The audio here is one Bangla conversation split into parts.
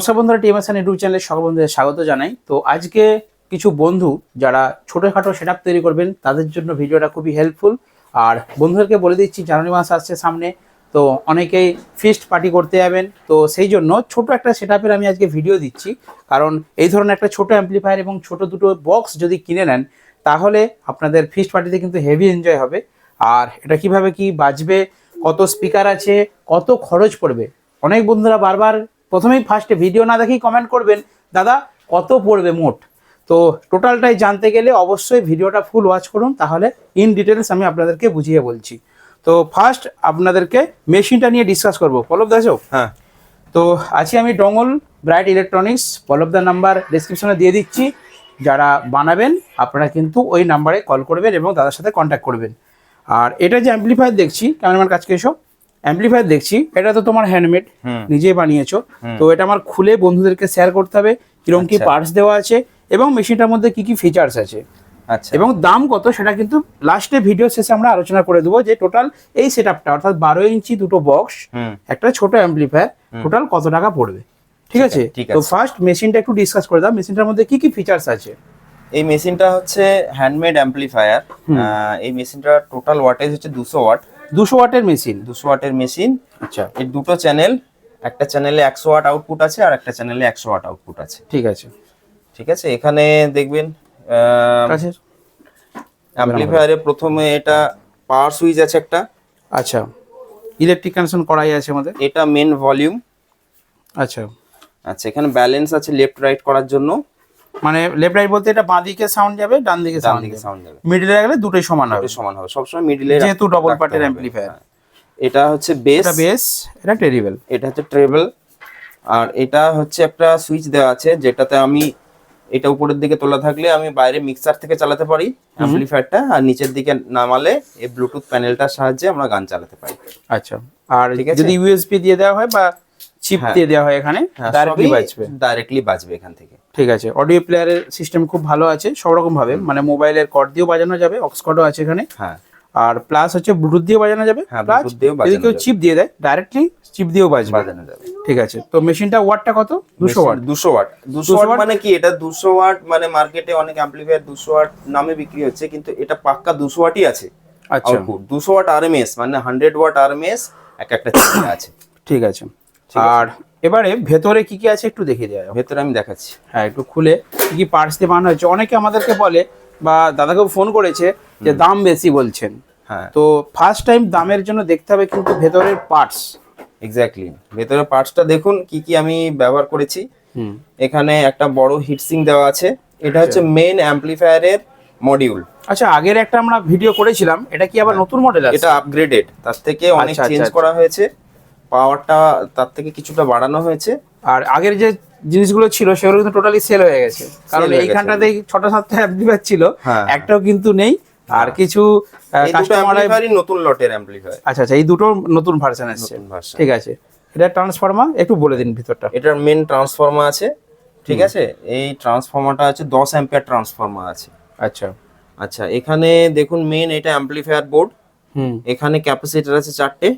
নমস্কার বন্ধুরা টিএমএসএন ইউটিউব চ্যানেলে সকল বন্ধুদের স্বাগত জানাই। তো আজকে কিছু বন্ধু যারা ছোটোখাটো সেট তৈরি করবেন, তাদের জন্য ভিডিওটা খুবই হেল্পফুল আর বন্ধুদেরকে বলে দিচ্ছি, জানুয়ারি মাস আসছে সামনে, তো অনেকেই ফিস্ট পার্টি করতে যাবেন। তো সেই জন্য ছোট একটা সেট আমি আজকে ভিডিও দিচ্ছি। কারণ এই ধরনের একটা ছোট অ্যাম্পলিফায়ার এবং ছোট দুটো বক্স যদি কিনে নেন, তাহলে আপনাদের ফিস্ট পার্টিতে কিন্তু হেভি এনজয় হবে। আর এটা কীভাবে কি বাজবে, কত স্পিকার আছে, কত খরচ পড়বে? অনেক বন্ধুরা বারবার প্রথমেই ফার্স্টে ভিডিও না দেখেই কমেন্ট করবেন দাদা কত পড়বে মোট? তো টোটালটাই জানতে গেলে অবশ্যই ভিডিওটা ফুল ওয়াচ করুন তাহলে ইন ডিটেলস আমি আপনাদেরকে বুঝিয়ে বলছি। তো ফার্স্ট আপনাদেরকে মেশিনটা নিয়ে ডিসকাস করব। পলব দাসও হ্যাঁ। তো আছি আমি ডঙ্গল ব্রাইট ইলেকট্রনিক্স পলবদার নাম্বার ডিসক্রিপশনে দিয়ে দিচ্ছি। যারা বানাবেন আপনারা কিন্তু ওই নাম্বারে কল করবেন এবং দাদার সাথে কন্ট্যাক্ট করবেন। আর এটা যে অ্যাম্পলিফায়ার দেখছি ক্যামেরাম্যান কাছকে এসো। অ্যাম্পলিফায়ার দেখছি এটা তো তোমার হ্যান্ডমেড। নিজেই বানিয়েছো। তো এটা আমার খুলে বন্ধুদেরকে শেয়ার করতে হবে কীরকম কি আচ্ছা। পার্টস দেওয়া আছে এবং মেশিনটার মধ্যে কি কি ফিচার্স আছে। আচ্ছা। এবং দাম কত সেটা কিন্তু লাস্টে ভিডিও শেষে আমরা আলোচনা করে দেবো যে টোটাল এই সেট অর্থাৎ বারো ইঞ্চি দুটো বক্স একটা ছোট অ্যাম্পলিফায়ার টোটাল কত টাকা পড়বে? ঠিক আছে? তো। ফার্স্ট মেশিনটা একটু ডিসকাস করে দাও মেশিনটার মধ্যে কি কি ফিচার্স আছে? এই মেশিনটা হচ্ছে হ্যান্ডমেড অ্যাম্পলিফায়ার এই মেশিনটার টোটাল ওয়াটেজ হচ্ছে দুশো ওয়াট দুশো ওয়াটের মেশিন। দুশো ওয়াটের মেশিন। আচ্ছা। এর দুটো চ্যানেল একটা চ্যানেলে একশো ওয়াট আউটপুট আছে আর একটা চ্যানেলে একশো ওয়াট আউটপুট আছে। ঠিক আছে। ঠিক আছে? এখানে দেখবেন অ্যাম্পলিফায়ারে প্রথমে এটা পাওয়ার সুইচ আছে একটা। আচ্ছা। ইলেকট্রিক কানেকশন করাই আছে আমাদের। এটা মেন ভলিউম আচ্ছা। আচ্ছা এখানে ব্যালেন্স আছে লেফট রাইট করার জন্য। মানে লেফট রাইট বলতে এটা বাঁ দিকে সাউন্ড যাবে ডান দিকে সাউন্ড দিকে সাউন্ড যাবে। মিডলে গেলে দুটোই সমান হবে। সমান হবে। সবসময় মিডিলে যেহেতু part এর amplifier। এটা হচ্ছে বেস এটা বেস এটা টেরিবেল এটা হচ্ছে ট্রেবল আর এটা হচ্ছে একটা সুইচ দেওয়া আছে যেটাতে আমি এটা উপরের দিকে তোলা থাকলে আমি বাইরে মিক্সার থেকে চালাতে পারি অ্যাম্পলিফায়ারটা আর নিচের দিকে নামালে এই ব্লুটুথ প্যানেলটার সাহায্যে আমরা গান চালাতে পারি। আচ্ছা। আর ঠিক আছে? যদি ইউএসবি দিয়ে দেওয়া হয় বা চিপ হ্যাঁ। দিয়ে দেওয়া হয় এখানে ডাইরেক্টলি বাজবে। ডাইরেক্টলি বাজবে এখান থেকে। ঠিক আছে অডিও প্লেয়ারের সিস্টেম খুব ভালো আছে সব রকম ভাবে মানে মোবাইলের কর্ড দিয়েও বাজানো যাবে অক্স কর্ডও আছে এখানে। হ্যাঁ। আর প্লাস হচ্ছে ব্লুটুথ দিয়ে বাজানো যাবে হ্যাঁ, প্লাস যদি কেউ চিপ দিয়ে দেয় ডাইরেক্টলি চিপ দিয়েও বাজবে। বাজানো যাবে। ঠিক আছে তো মেশিনটা ওয়াটটা কত? দুশো ওয়াট দুশো ওয়াট দুশো 200 ওয়াট মানে কি? এটা দুশো ওয়াট মানে মার্কেটে অনেক অ্যাম্পলিফায়ার দুশো ওয়াট নামে বিক্রি হচ্ছে কিন্তু এটা পাক্কা দুশো ওয়াটই আছে আচ্ছা। দুশো ওয়াট আরএমএস মানে হান্ড্রেড ওয়াট আরএমএস এক একটা চিপে আছে। ঠিক আছে। আর এবারে ভেতরে কি কি আছে একটু দেখিয়ে দেওয়া ভেতরে আমি দেখাচ্ছি। হ্যাঁ একটু খুলে কি কি পার্টস দিয়ে বানানো হয়েছে। অনেকে আমাদেরকে বলে বা দাদাকেও ফোন করেছে যে দাম বেশি বলছেন। হ্যাঁ। তো ফার্স্ট টাইম দামের জন্য দেখতে হবে কিন্তু ভেতরের পার্টস এক্স্যাক্টলি ভেতরের পার্টসটা দেখুন কি কি আমি ব্যবহার করেছি। হুম। এখানে একটা বড় হিটসিং দেওয়া আছে। এটা হচ্ছে মেন অ্যাম্পলিফায়ারের মডিউল আচ্ছা আগের একটা আমরা ভিডিও করেছিলাম। এটা কি আবার নতুন মডেল আছে? এটা আপগ্রেডেড তার থেকে অনেক আচ্ছা, আচ্ছা, চেঞ্জ আচ্ছা। করা হয়েছে। পাওয়ারটা তার থেকে কিছুটা বাড়ানো হয়েছে। আর আগের যে জিনিসগুলো ছিল সেগুলো কিন্তু টোটালি সেল হয়ে গেছে। কারণ এইখানটাতে। ছটা সাতটা অ্যাম্পলিফায়ার ছিল হ্যাঁ। একটাও কিন্তু নেই। আর কিছু এই কাস্টমার নতুন লটের অ্যাম্পলিফায়ার আচ্ছা আচ্ছা এই দুটো নতুন ভার্সন আসছে ঠিক আছে। এটা ট্রান্সফরমার একটু বলে দিন ভিতরটা। এটার মেন ট্রান্সফর্মার আছে। ঠিক আছে? এই ট্রান্সফর্মারটা আছে দশ অ্যাম্পিয়ার ট্রান্সফর্মার আছে। আচ্ছা। আচ্ছা এখানে দেখুন মেন এটা অ্যাম্পলিফায়ার বোর্ড হুম। এখানে ক্যাপাসিটার আছে চারটে।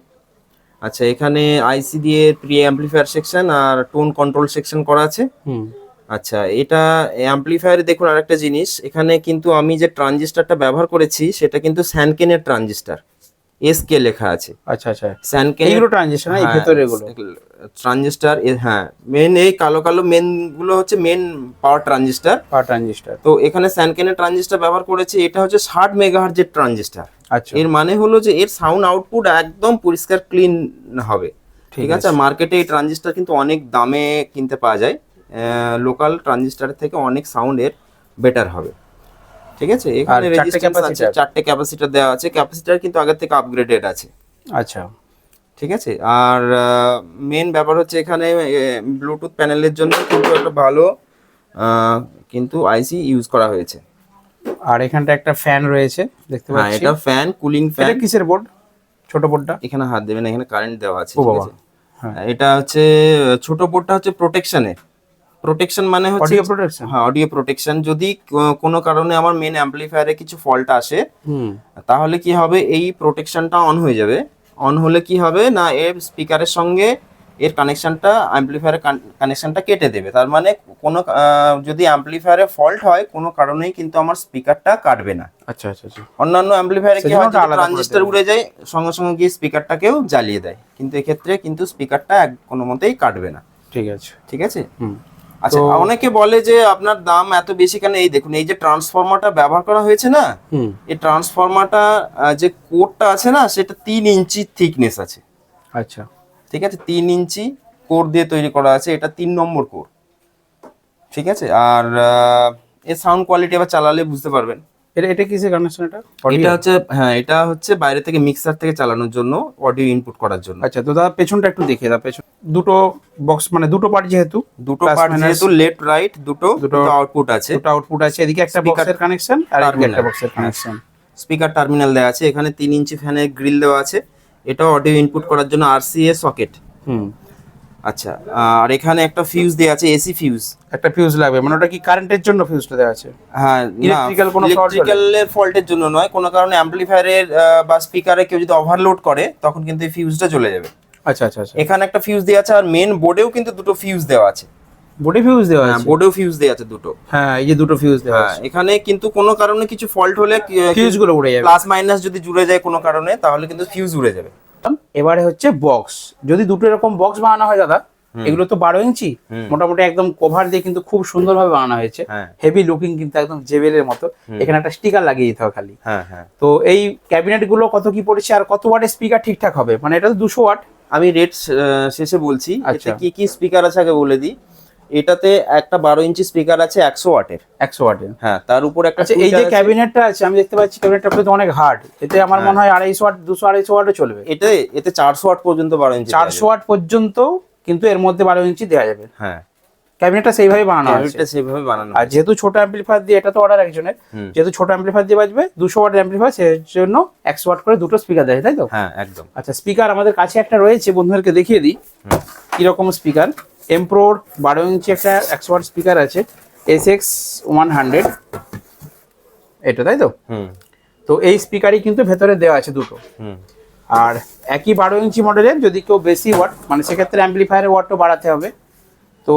আচ্ছা এখানে আইসি দিয়ে প্রি অ্যাম্পলিফায়ার সেকশন আর টোন কন্ট্রোল সেকশন করা আছে। হুম। আচ্ছা এটা অ্যাম্পলিফায়ারে দেখুন আরেকটা জিনিস এখানে কিন্তু আমি যে ট্রানজিস্টারটা ব্যবহার করেছি সেটা কিন্তু স্যানকেনের ট্রানজিস্টার এস কে লেখা আছে। আচ্ছা আচ্ছা। স্যানকেন এইগুলো ট্রানজিশন এই ভেতরে গুলো ট্রানজিস্টার হ্যাঁ মেন এই কালো কালো মেনগুলো হচ্ছে main power transistor power transistor তো এখানে স্যানকেনের ট্রানজিস্টার ব্যবহার করেছি এটা হচ্ছে ষাট মেগাহার্জের ট্রানজিস্টার আচ্ছা। এর মানে হলো যে এর সাউন্ড আউটপুট একদম পরিষ্কার ক্লিন হবে। ঠিক আছে? মার্কেটে এই ট্রানজিস্টার কিন্তু অনেক দামে কিনতে পাওয়া যায়। লোকাল ট্রানজিস্টারের থেকে অনেক সাউন্ডের বেটার হবে। ঠিক আছে? এখানে রেজিস্ট্যান্স আছে? চারটে ক্যাপাসিটার দেওয়া আছে। ক্যাপাসিটার কিন্তু আগের থেকে আপগ্রেডেড আছে। আচ্ছা। ঠিক আছে? আর মেন ব্যাপার হচ্ছে এখানে ব্লুটুথ প্যানেলের জন্য কিন্তু একটা ভালো কিন্তু আইসি ইউজ করা হয়েছে। আর এখানটা একটা ফ্যান রয়েছে দেখতে হ্যাঁ পাচ্ছি। এটা ফ্যান কুলিং এটা ফ্যান। কিসের বোর্ড? ছোট বোর্ডটা? এখানে হাত দেবেন এখানে কারেন্ট দেওয়া আছে ঠিক আছে? হ্যাঁ। এটা হচ্ছে ছোট বোর্ডটা হচ্ছে প্রোটেকশনের প্রোটেকশন মানে হচ্ছে অডিও প্রোটেকশন হ্যাঁ অডিও প্রোটেকশন যদি কোনো কারণে আমার মেন অ্যাম্পলিফায়ারে কিছু ফল্ট আসে হুম। তাহলে কি হবে? এই প্রোটেকশনটা অন হয়ে যাবে। অন হলে কি হবে? না এর স্পিকারের সঙ্গে এর কানেকশনটা অ্যাম্পলিফায়ারের কানেকশনটা কেটে দেবে। তার মানে কোনো যদি অ্যাম্পলিফায়ারে ফল্ট হয় কোনো কারণেই কিন্তু আমার স্পিকারটা কাটবে না। আচ্ছা আচ্ছা আচ্ছা। অন্যান্য অ্যাম্পলিফায়ারে কি হয় ট্রানজিস্টর উড়ে যায় সঙ্গে সঙ্গে গিয়ে স্পিকারটাকেও জ্বালিয়ে দেয়। কিন্তু এক্ষেত্রে কিন্তু স্পিকারটা এক কোনো মতেই কাটবে না। ঠিক আছে। ঠিক আছে? আচ্ছা অনেকে বলে যে আপনার দাম এত বেশি কেন? এই দেখুন এই যে ট্রান্সফরমারটা ব্যবহার করা হয়েছে না এই ট্রান্সফরমারটা যে কোরটা আছে না সেটা তিন ইঞ্চি থিকনেস আছে। আচ্ছা। ঠিক আছে? তিন ইঞ্চি কোর দিয়ে তৈরি করা আছে। এটা তিন নম্বর কোর। ঠিক আছে? আর এর সাউন্ড কোয়ালিটি আবার চালালে বুঝতে পারবেন। এটা এটা কিসের কানেকশন এটা? এটা হচ্ছে হ্যাঁ এটা হচ্ছে বাইরে থেকে মিক্সার থেকে চালানোর জন্য অডিও ইনপুট করার জন্য। আচ্ছা তো দাদা পেছনটা একটু দেখিয়ে দাও। পেছন দুটো বক্স মানে দুটো পার্ট যেহেতু দুটো পার্ট যেহেতু লেফট রাইট দুটো দুটো- আউটপুট আছে। দুটো আউটপুট আছে। এদিকে একটা বক্সের কানেকশন আর একটা বক্সের কানেকশন স্পিকার টার্মিনাল দেওয়া আছে। এখানে তিন ইঞ্চি ফ্যানের গ্রিল দেওয়া আছে। এটাও অডিও ইনপুট করার জন্য আরসিএ সকেট হুম। আচ্ছা আর এখানে একটা ফিউজ দেওয়া আছে এসি ফিউজ একটা ফিউজ লাগবে মানে ওটা কি কারেন্টের জন্য ফিউজটা দেওয়া আছে? হ্যাঁ Electrical কোনো? ইলেকট্রিক্যালের ফল্টের জন্য নয় কোনো কারণে অ্যাম্পলিফায়ারের বা স্পিকারে কেউ যদি ওভারলোড করে তখন কিন্তু এই ফিউজটা চলে যাবে। আচ্ছা আচ্ছা আচ্ছা। এখানে একটা ফিউজ দেওয়া আছে আর মেন বোর্ডেও কিন্তু দুটো ফিউজ দেওয়া আছে। বোর্ডে ফিউজ দেওয়া হ্যাঁ আছে। বোর্ডেও ফিউজ দেওয়া আছে দুটো। হ্যাঁ এই যে দুটো ফিউজ দেওয়া হ্যাঁ আছে। এখানে কিন্তু কোনো কারণে কিছু ফল্ট হলে ফিউজগুলো উড়ে যাবে। প্লাস মাইনাস যদি জুড়ে যায় কোনো কারণে তাহলে কিন্তু ফিউজ উড়ে যাবে। এবারে হচ্ছে বক্স যদি দুটো এরকম বক্স বানানো হয় দাদা এগুলো তো বারো ইঞ্চি মোটামুটি একদম কভার দিয়ে কিন্তু খুব সুন্দরভাবে বানানো হয়েছে। হ্যাঁ। হেভি লুকিং কিন্তু একদম জেবেলের মতো। এখানে একটা স্টিকার লাগিয়ে দিতে হবে খালি। হ্যাঁ হ্যাঁ। তো এই ক্যাবিনেটগুলো কত কি পড়েছে আর কত ওয়াটের স্পিকার ঠিকঠাক হবে? মানে এটা তো দুশো ওয়াট আমি রেট শেষে বলছি। আচ্ছা। কি কি স্পিকার আছে আগে বলে দিই। এটাতে একটা বারো ইঞ্চি স্পিকার আছে একশো ওয়াটের। একশো ওয়াটের। হ্যাঁ তার উপর একটা আচ্ছা এই যে ক্যাবিনেটটা আছে আমি দেখতে পাচ্ছি ক্যাবিনেটটা কিন্তু অনেক হার্ড এতে আমার হ্যাঁ। মনে হয় আড়াইশো ওয়াট দুশো আড়াইশো ওয়াটও চলবে। এতে এতে চারশো ওয়াট পর্যন্ত বারো ইঞ্চি চারশো ওয়াট পর্যন্ত কিন্তু এর মধ্যে বারো ইঞ্চি দেওয়া যাবে। হ্যাঁ। ক্যাবিনেটটা সেইভাবে বানানো ক্যাবিনেটটা সেভাবে বানানো আর যেহেতু ছোট অ্যাম্পলিফায়ার দিয়ে এটা তো অর্ডার একজনের। যেহেতু ছোট অ্যাম্পলিফায়ার দিয়ে বাজবে দুশো ওয়াট অ্যাম্পলিফায়ার সেই জন্য একশো ওয়াট করে দুটো স্পিকার দেয় তাই তো? হ্যাঁ একদম। আচ্ছা স্পিকার আমাদের কাছে একটা রয়েছে বন্ধুদেরকে দেখিয়ে দিই। কীরকম স্পিকার এমপ্রোর বারো ইঞ্চি একটা একশো ওয়াট স্পিকার আছে এস এক্স ওয়ান হান্ড্রেড এটা তাই তো? হুম। তো এই স্পিকারই কিন্তু ভেতরে দেওয়া আছে দুটো। হুম। আর একই বারো ইঞ্চি মডেলের যদি কেউ বেশি ওয়াট মানে সেক্ষেত্রে অ্যাম্পলিফায়ারের ওয়াটও বাড়াতে হবে। তো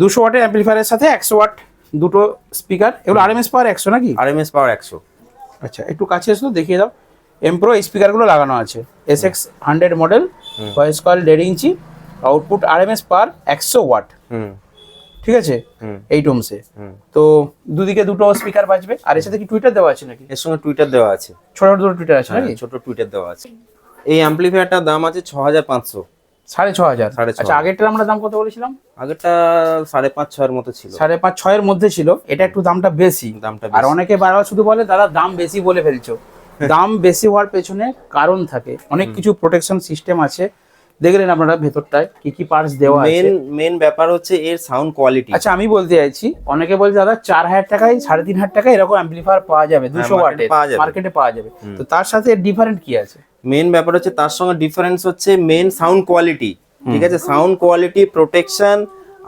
দুশো ওয়াটের অ্যাম্পলিফায়ারের সাথে একশো ওয়াট দুটো স্পিকার এগুলো আরএমএস পাওয়ার একশো নাকি? আর এম এস পাওয়ার একশো। আচ্ছা একটু কাছে এসো দেখিয়ে দাও। এমপ্রো এই স্পিকারগুলো লাগানো আছে। S X hundred model voice coil দেড় ইঞ্চি। আউটপুট আরএমএস পার একশো ওয়াট। হুম। ঠিক আছে? হুম। এই টুমসে হুম। তো দুদিকে দুটো স্পিকার বাজবে। আর এর সাথে কি টুইটার দেওয়া আছে নাকি? এর সঙ্গে টুইটার দেওয়া আছে। ছোট ছোট টুইটার আছে হ্যাঁ নাকি? ছোট টুইটার দেওয়া আছে। এই অ্যাম্পলিফায়ারটার দাম আছে ছ হাজার পাঁচশো। সাড়ে ছ হাজার আচ্ছা আগেরটার আমরা দাম কত বলেছিলাম? আগেরটা সাড়ে পাঁচ ছয়ের মতো ছিল। সাড়ে পাঁচ ছয়ের মধ্যে ছিল। এটা একটু দামটা বেশি। দামটা আর অনেকে বারবার শুধু বলে দাদা দাম বেশি বলে ফেলছো। দাম বেশি হওয়ার পেছনে কারণ থাকে। অনেক কিছু প্রোটেকশন সিস্টেম আছে। দেখলেন আপনারা ভেতরটায় কি কি পার্টস দেওয়া আছে। মেন মেন ব্যাপার হচ্ছে এর সাউন্ড কোয়ালিটি আচ্ছা আমি বলতে চাইছি অনেকে বলছে দাদা চার হাজার টাকায় সাড়ে তিন হাজার টাকায় এরকম অ্যাম্পলিফায়ার পাওয়া যাবে দুশো ওয়াটের। মার্কেটে পাওয়া যাবে। তো তার সাথে ডিফারেন্ট কি আছে? মেন ব্যাপার হচ্ছে তার সঙ্গে ডিফারেন্স হচ্ছে মেন সাউন্ড কোয়ালিটি ঠিক আছে? সাউন্ড কোয়ালিটি প্রোটেকশন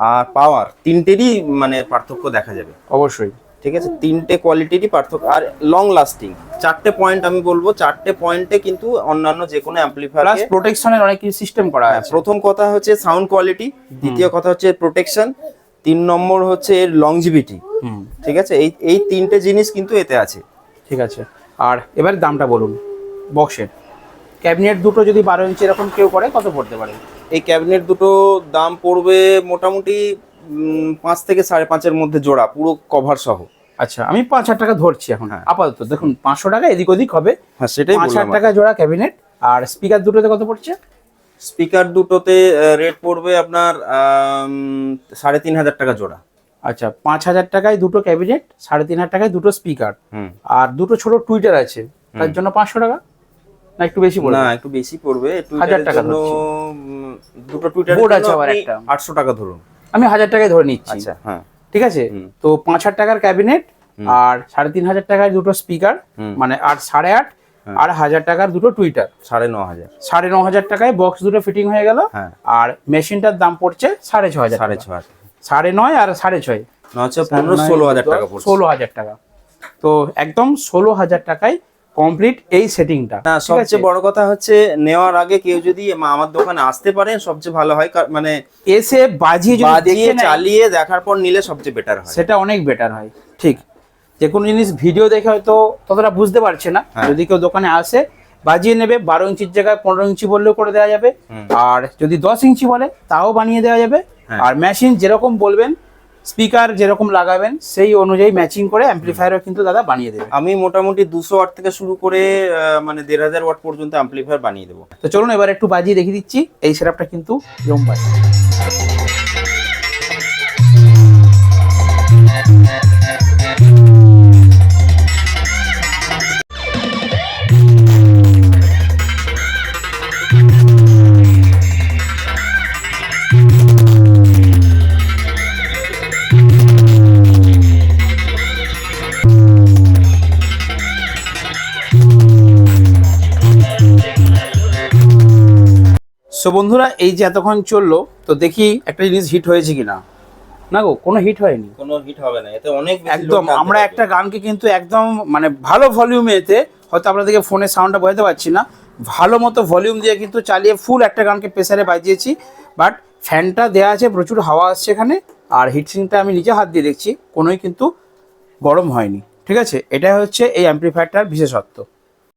আর পাওয়ার তিনটেরই মানে পার্থক্য দেখা যাবে। অবশ্যই। ঠিক আছে? তিনটে কোয়ালিটিরই পার্থক্য। আর লং লাস্টিং চারটে পয়েন্ট আমি বলব চারটে পয়েন্টে কিন্তু অন্যান্য যে কোনো প্লাস অ্যাম্পলিফায়ার প্রোটেকশনের অনেক কিছু সিস্টেম করা আছে। প্রথম কথা হচ্ছে সাউন্ড কোয়ালিটি দ্বিতীয় কথা হচ্ছে প্রোটেকশন তিন নম্বর হচ্ছে এর লংজিভিটি ঠিক আছে? এই এই তিনটে জিনিস কিন্তু এতে আছে। ঠিক আছে। আর এবার দামটা বলুন। বক্সের ক্যাবিনেট দুটো যদি বারো ইঞ্চি এরকম কেউ করে কত পড়তে পারে? এই ক্যাবিনেট দুটো দাম পড়বে মোটামুটি পাঁচ থেকে সাড়ে পাঁচের মধ্যে জোড়া পুরো কভার সহ। আচ্ছা আমি পাঁচ হাজার টাকা ধরছি এখন। হ্যাঁ। আপাতত দেখুন পাঁচশো টাকা এদিক ওদিক হবে। হ্যাঁ সেটাই পাঁচ হাজার টাকা জোড়া ক্যাবিনেট আর স্পিকার দুটোতে কত পড়ছে? স্পিকার দুটোতে রেট পড়বে আপনার সাড়ে তিন হাজার টাকা জোড়া। আচ্ছা পাঁচ হাজার টাকায় দুটো ক্যাবিনেট সাড়ে তিন হাজার টাকায় দুটো স্পিকার আর দুটো ছোট টুইটার আছে। তার জন্য পাঁচশো টাকা? না একটু বেশি বলুন না একটু বেশি পড়বে। হাজার টাকা দুটো টুইটার Board আছে আবার একটা। আটশো টাকা ধরুন। আমি হাজার টাকায় ধরে নিচ্ছি। আচ্ছা হ্যাঁ। ঠিক আছে? তো পাঁচ হাজার টাকার ক্যাবিনেট আর সাড়ে তিন হাজার টাকায় দুটো স্পিকার মানে আর সাড়ে আট আর হাজার টাকার দুটো টুইটার। সাড়ে ন হাজার। সাড়ে ন হাজার টাকায় বক্স দুটো ফিটিং হয়ে গেল। হ্যাঁ। আর মেশিনটার দাম পড়ছে সাড়ে ছ হাজার সাড়ে। ছ হাজার। সাড়ে নয় আর সাড়ে ছয়। হচ্ছে পনেরো ষোলো হাজার টাকা ষোলো হাজার টাকা। তো একদম ষোলো হাজার টাকায় কমপ্লিট এই সেটিংটা না সবচেয়ে বড় কথা হচ্ছে নেওয়ার আগে কেউ যদি আমার দোকানে আসতে পারেন সবচেয়ে ভালো হয় মানে এসে বাজিয়ে যদি বাজিয়ে চালিয়ে দেখার পর নিলে সবচেয়ে বেটার হয়। সেটা অনেক বেটার হয় ঠিক। যে কোনো জিনিস ভিডিও দেখে হয়তো ততটা বুঝতে পারছে না হ্যাঁ। যদি কেউ দোকানে আসে বাজিয়ে নেবে বারো ইঞ্চির জায়গায় পনেরো ইঞ্চি বললেও করে দেওয়া যাবে। আর যদি দশ ইঞ্চি বলে তাও বানিয়ে দেওয়া যাবে। হ্যাঁ। আর মেশিন যেরকম বলবেন স্পিকার যেরকম লাগাবেন সেই অনুযায়ী ম্যাচিং করে অ্যাম্পলিফায়ারও কিন্তু দাদা বানিয়ে দেবে। আমি মোটামুটি দুশো ওয়াট থেকে শুরু করে মানে দেড় হাজার ওয়াট পর্যন্ত অ্যাম্পলিফায়ার বানিয়ে দেবো। তো চলুন এবার একটু বাজিয়ে দেখিয়ে দিচ্ছি এই সেরাপটা কিন্তু জম বাজে সো বন্ধুরা এই যে এতক্ষণ চলল তো দেখি একটা জিনিস হিট হয়েছে কিনা। না গো কোনো হিট হয়নি। কোনো হিট হবে না এতে অনেক একদম আমরা একটা গানকে কিন্তু একদম মানে ভালো ভলিউমে এতে হয়তো আপনাদেরকে ফোনের সাউন্ডটা বোঝাতে পারছি না ভালো মতো ভলিউম দিয়ে কিন্তু চালিয়ে ফুল একটা গানকে প্রেসারে বাজিয়েছি বাট ফ্যানটা দেওয়া আছে প্রচুর হাওয়া আসছে এখানে আর হিটসিংটা আমি নিজে হাত দিয়ে দেখছি কোনোই কিন্তু গরম হয়নি ঠিক আছে? এটাই হচ্ছে এই অ্যাম্পলিফায়ারটার বিশেষত্ব।